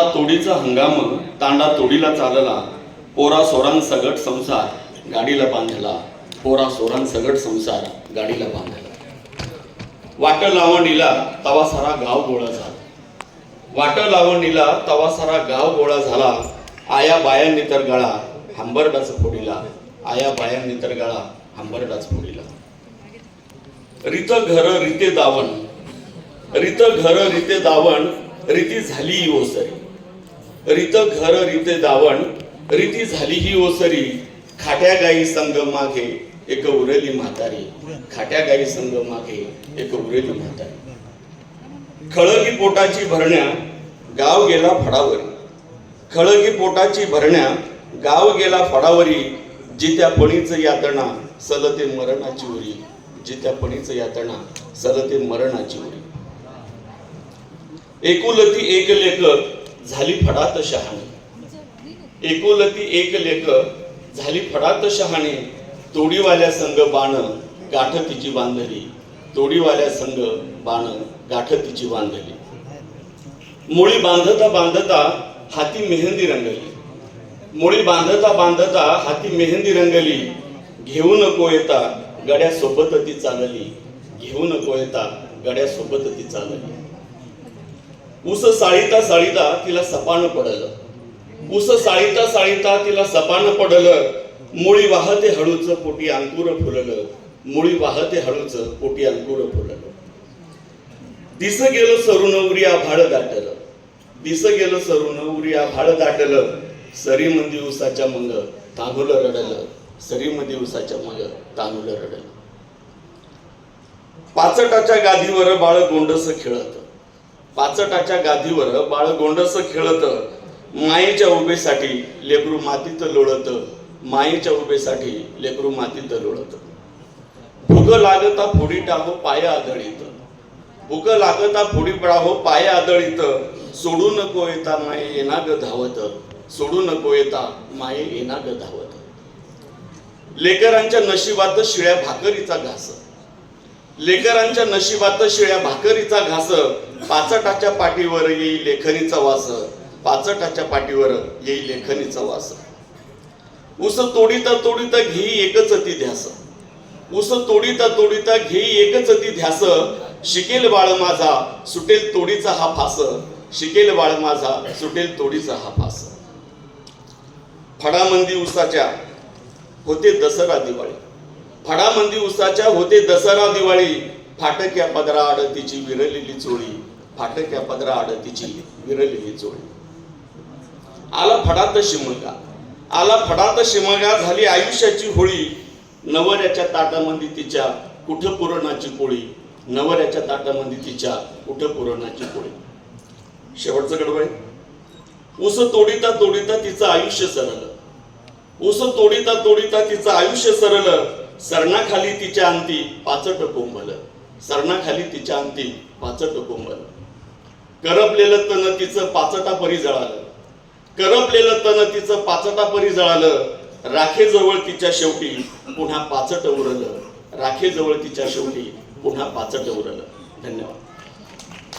तांडा तोडीचा हंगाम तांडा तोडीला चालला. पोरा सोरान सगट संसार गाडीला बांधला. पोरा सोरान सगट संसार गाडीला बांधला. वाट लावणीला तवा सारा गाव गोळा झाला. वाट लावणीला तवा सारा गाव गोळा झाला. आया बायांनी तर गळा हंबरडाच फोडीला. आया बायांनी तर गळा हंबरडाच फोडीला. रित घर रिते दावण रित घर रिते दावण रीती झाली ओसरी रित घर रिते दावण रीती झाली ही ओसरी खाट्या गाई संग मागे एक उरली म्हातारी. खाट्या गाई संग मागे एक उरली म्हातारी. खळगी पोटाची भरण्या गाव गेला फडावरी. खळगी पोटाची भरण्या गाव गेला फडावरी. जित्या पणीच यातना सलते मरणाची उरी. जित्या पणीच यातना सलते मरणाची उरी. एकुलती एक लेखक झाली फडात शहाणी. एकोलती एक लेख झाली फडात शहाणी. तोडीवाल्या संघ बाण गाठ तिची बांधली. तोडीवाल्या संघ बाण गाठ तिची बांधली. मुळी बांधता बांधता हाती मेहंदी रंगली. मुळी बांधता बांधता हाती मेहंदी रंगली. घेऊ नको येता गड्या सोबत ती चालली. घेऊ नको येता गड्या सोबत ती चालली. ऊस साळीता साळीता तिला सपान पडलं. ऊस साळीता साळीता तिला सपान पडलं. मुळी वाहते हळूच पोटी अंकुर फुललं. मुळी वाहते हळूच पोटी अंकुर फुललं. दिस गेलं सरुण आभाळ दाटलं दिस गेलं सरुण आभाळ दाटलं सरी मंदी उसाच्या मंग तांदूळ रडलं. सरी मध्ये उसाच्या मंग तांदूळ रडलं. पाचटाच्या गादीवर बाळ गोंडस खेळत. पाचटाच्या गादीवर बाळ गोंडस खेळत. मायेच्या उभेसाठी लेकरू मातीत लोळत. मायेच्या उभेसाठी लेकरू मातीत लोळत. भुग लागता फोडी टाहो पाया आदळीत. भुग लागता फोडी पडाहो पाय आदळीत. सोडू नको येता माये येना ग धावत. सोडू नको येता माये येना ग धावत. लेकरांच्या नशिबात शिळ्या भाकरीचा घास. लेकरांच्या नशिबात शिळ्या भाकरीचा घास पाचटाच्या पाठीवर येई लेखनीचा वास पाचटाच्या पाठीवर येई लेखनीचा वास. ऊस तोडीता तोडीता घेई एकच ती ध्यास. ऊस तोडीता तोडीता घेई एकच ती ध्यास. शिकेल बाळ माझा सुटेल तोडीचा हा फास. शिकेल बाळ माझा सुटेल तोडीचा हा फास. फडामंदी उसाच्या होते दसरा दिवाळी. फडामंदी उसाच्या होते दसरा दिवाळी. फाटक्या पदरा आडतीची विरलेली चोळी. फाटक्या पदरा आडतीची विरलेली चोळी. आला फडात शिमगा. आला फडात शिमगा झाली आयुष्याची होळी. नवऱ्याच्या ताटामध्ये तिच्या कुठं पुरणाची पोळी. नवऱ्याच्या ताटामध्ये तिच्या कुठं पुरणाची पोळी. शेवटचं गडबड. आहे ऊस तोडीता तोडीता तिचं आयुष्य सरलं. ऊस तोडीता तोडीता तिचं आयुष्य सरलं. सरणाखाली तिच्या अंती पाचट कोंबल. सरणाखाली तिच्या अंती पाचट कोंबल. करपलेलं तन तिचं पाचटा परी जळालं. करपलेलं तन तिचं पाचटा परी जळालं. राखेजवळ तिच्या शेवटी पुन्हा पाचट उरलं. राखेजवळ तिच्या शेवटी पुन्हा पाचट उरलं. धन्यवाद.